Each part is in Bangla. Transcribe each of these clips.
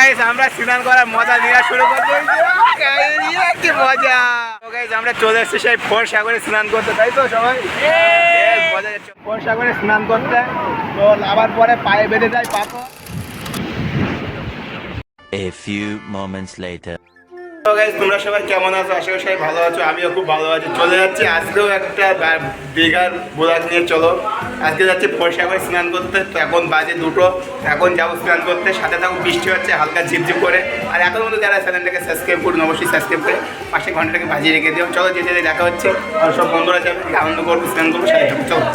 Guys, আমরা স্নান করার মজা নেওয়া শুরু করতে কি মজা। আমরা চলে এসেছি সেই ফোর সাগরে স্নান করতে তাই তো সবাই? মজা যাচ্ছে। ফোর সাগরে স্নান করতে। তো লাভার পরে পায়ে বেঁধে যায় পাথর A few moments later. তো গাইজ তোমরা সবাই কেমন আছো? আশা করি সবাই ভালো আছো। আমিও খুব ভালো আছি। চলে যাচ্ছি আজকেও একটা দীঘার বোলাক নিয়ে চলো। আজকে যাচ্ছি ফরসাগরে স্নান করতে তো এখন বাজে দুটো। এখন যাব স্নান করতে সাথে থাকো বৃষ্টি হচ্ছে হালকা ঝিপঝিপ করে। আর এখন মধ্যে যারা চ্যানেলটাকে সাবস্ক্রাইব করুন অবশ্যই সাবস্ক্রাইব করে পাশে ঘন্টাটাকে বাজিয়ে রেখে দিও। চলো যে যেতে দেখা হচ্ছে। আর সব বন্ধুরা যাবে আনন্দ করব স্নান করব সাথে থাকো চলো।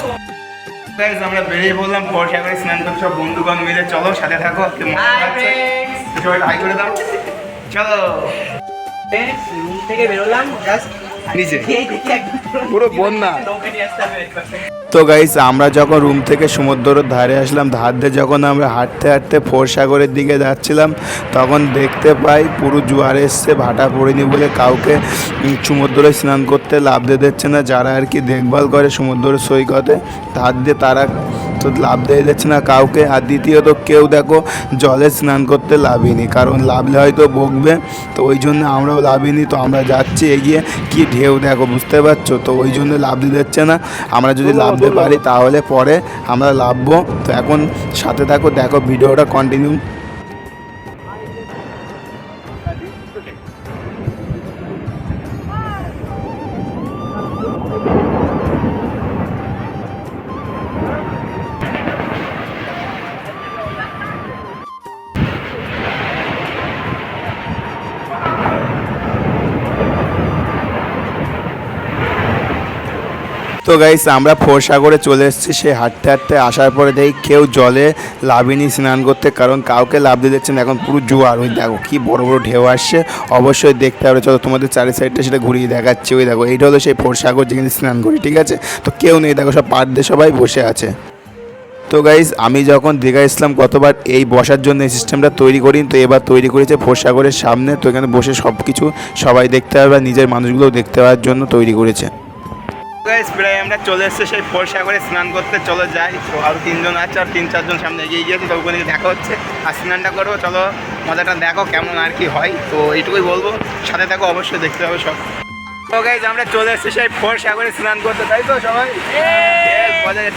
আমরা বেরিয়ে বললাম ফরসাগরে স্নান করতে সব বন্ধুগণ মিলে চলো সাথে থাকো সবাই হাই করে দাও। চলো। রুম থেকে বেরোলাম নিচে। পুরো বন্যা। তো গাইস আমরা যখন রুম থেকে সমুদ্রের ধারে আসলাম ধার দিয়ে যখন আমরা হাঁটতে হাঁটতে ফোর সাগরের দিকে যাচ্ছিলাম তখন দেখতে পাই পুরো জোয়ার এসছে ভাটা পড়েনি বলে কাউকে সমুদ্রে স্নান করতে লাভ দিয়ে দিচ্ছে না যারা আর কি দেখভাল করে সমুদ্রের সৈকতে ধার দিয়ে তারা তো লাভ দিয়ে দিচ্ছে না কাউকে। আর দ্বিতীয়ত কেউ দেখো জলে স্নান করতে লাভিনি কারণ লাভলে হয়তো বকবে তো ওই জন্য আমরাও লাভিনি তো আমরা যাচ্ছি এগিয়ে কি ঢেউ দেখো বুঝতে পারছ? তো ওই জন্য লাভ দিয়ে দিচ্ছে না আমরা যদি লাভ দিতে পারি তাহলে পরে আমরা লাভবো। তো এখন সাথে থাকো দেখো ভিডিওটা কন্টিনিউ তো গাইস আমরা ফোর সাগরে চলে এসেছি, সে হাঁটতে হাঁটতে আসার পরে দেখি কেউ জলে লাভিনি স্নান করতে, কারণ কাউকে লাভ দিয়ে দিচ্ছে না। এখন পুরো জোয়ার, ওই দেখো কি বড় বড় ঢেউ আসছে, অবশ্যই দেখতে হবে। চলো তোমাদের চারি সাইডটা সেটা ঘুরিয়ে দেখাচ্ছি। ওই দেখো, এইটা হলো সেই ফোর সাগর যেখানে স্নান করি, ঠিক আছে? তো কেউ নেই, দেখো সব পাড় দিয়ে সবাই বসে আছে। তো গাইজ আমি যখন দীঘা ইসলাম কতবার এই বসার জন্য এই সিস্টেমটা তৈরি করি তো এবার তৈরি করেছে ফোর সাগরের সামনে। তো এখানে বসে সব কিছু সবাই দেখতে পাবে, আর নিজের মানুষগুলোও দেখতে পাওয়ার জন্য তৈরি করেছে। গাইস প্রায় আমরা চলে এসেছি সেই ফোর করে স্নান করতে। চলে যাই। তো আরও তিনজন আছে আর তিন, চারজন সামনে এগিয়ে গিয়েছে। তো ওখানে দেখা হচ্ছে। আর স্নানটা করব চলো। মজাটা দেখো কেমন আর কি হয়। তো এইটুকুই বলব। সাথে দেখো অবশ্যই দেখতে হবে সব। তো গাইজ আমরা চলে এসেছি সেই ফোর সাগরে স্নান করতে তাই তো সবাই?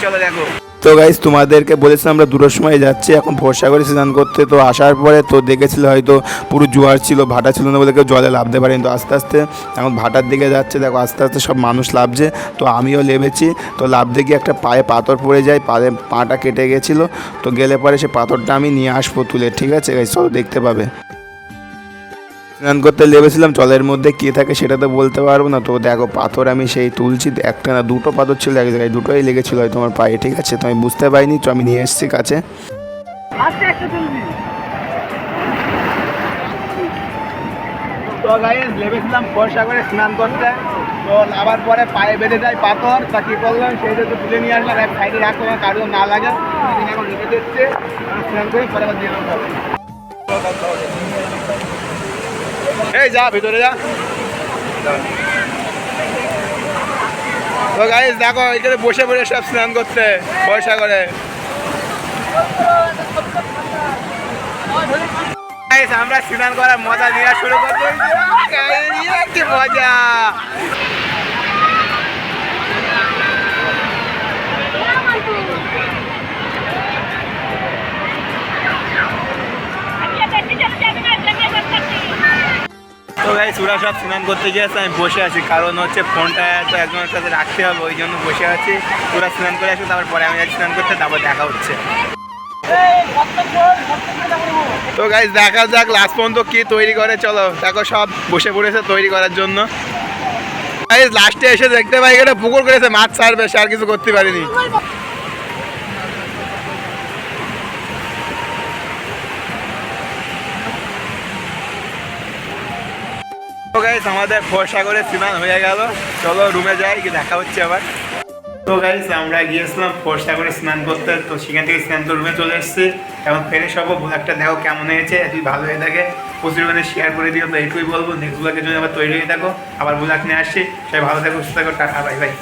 চলো দেখো। তো গাইজ তোমাদেরকে বলেছিলাম আমরা দুটোর সময় যাচ্ছি এখন ভোরসাগরে স্নান করতে তো আসার পরে তো দেখেছিল হয়তো পুরো জোয়ার ছিল ভাটা ছিল না বলে কেউ জলে লাভতে পারেনি তো আস্তে আস্তে এখন ভাটার দিকে যাচ্ছে দেখো আস্তে আস্তে সব মানুষ লাভছে তো আমিও লেবেছি তো লাভতে গিয়ে একটা পায়ে পাথর পড়ে যায় পায়ে পাটা কেটে গেছিল তো গেলে পরে সে পাথরটা আমি নিয়ে আসব তুলে ঠিক আছে গাইজ চলো দেখতে পাবে। স্নান করতে লেবেছিলাম জলের মধ্যে কে থাকে সেটা তো বলতে পারব না। তো দেখো, পাথর আমি সেই তুলছি একটা না দুটো পাথর ছিল, এক জায়গায় দুটোই লেগেছিল হয়তো আমার পায়ে, ঠিক আছে? তো আমি বুঝতে পারিনি, তো আমি নিয়ে এসেছি কাছে। তো লেবেছিলাম সাগরে স্নান করতে। তো পরে পায়ে বেঁধে যায় পাথর, তা কী করলাম? তো তুলে নিয়ে আসলাম, এক সাইডে কারও না লাগে। এখন দিচ্ছে স্নান করি, পরে আবার দিয়ে এই যা, ভিতরে যা। তো গাইজ দেখো, এখানে বসে বসে সব স্নান করতে পয়সা করে আমরা স্নান করার মজা নেওয়া শুরু করব। মজা। গাই সুরা সব স্নান করতে গিয়েছে আমি বসে আছি। কারণ হচ্ছে ফোনটা তো একজনের কাছে রাখতে হবে, ওই জন্য বসে আছি। পুরা স্নান করে আসব তারপর পরে আমি স্নান করতে, তারপর দেখা হচ্ছে। তো গাইজ দেখা যাক লাস্ট পর্যন্ত কি তৈরি করে, চলো। দেখো, সব বসে পড়েছে তৈরি করার জন্য। লাস্টে এসে দেখতে পাই, এখানে পুকুর করেছে, মাছ ছাড়বে, সে আর কিছু করতে পারিনি। তো গাইস আমাদের ফোরসাগরে স্নান হয়ে গেল। চলো রুমে যাই দেখা হচ্ছে আবার। তো গাইস আমরা গিয়েছিলাম ফোরসাগরে স্নান করতে, তো সেখান থেকে স্নান তো রুমে চলে এসেছি। এখন ফ্রেশ সব ব্লগটা দেখো কেমন হয়েছে, যদি ভালো হয়ে থাকে, প্রচুর মানে শেয়ার করে দিও, তো এইটুকুই বলব। নেক্সট ব্লগের জন্য আবার তৈরি হয়ে থাকো। আবার ব্লগ নিয়ে আসছি। সবাই ভালো থাকো, সুস্থ থাকো, টাটা বাই বাই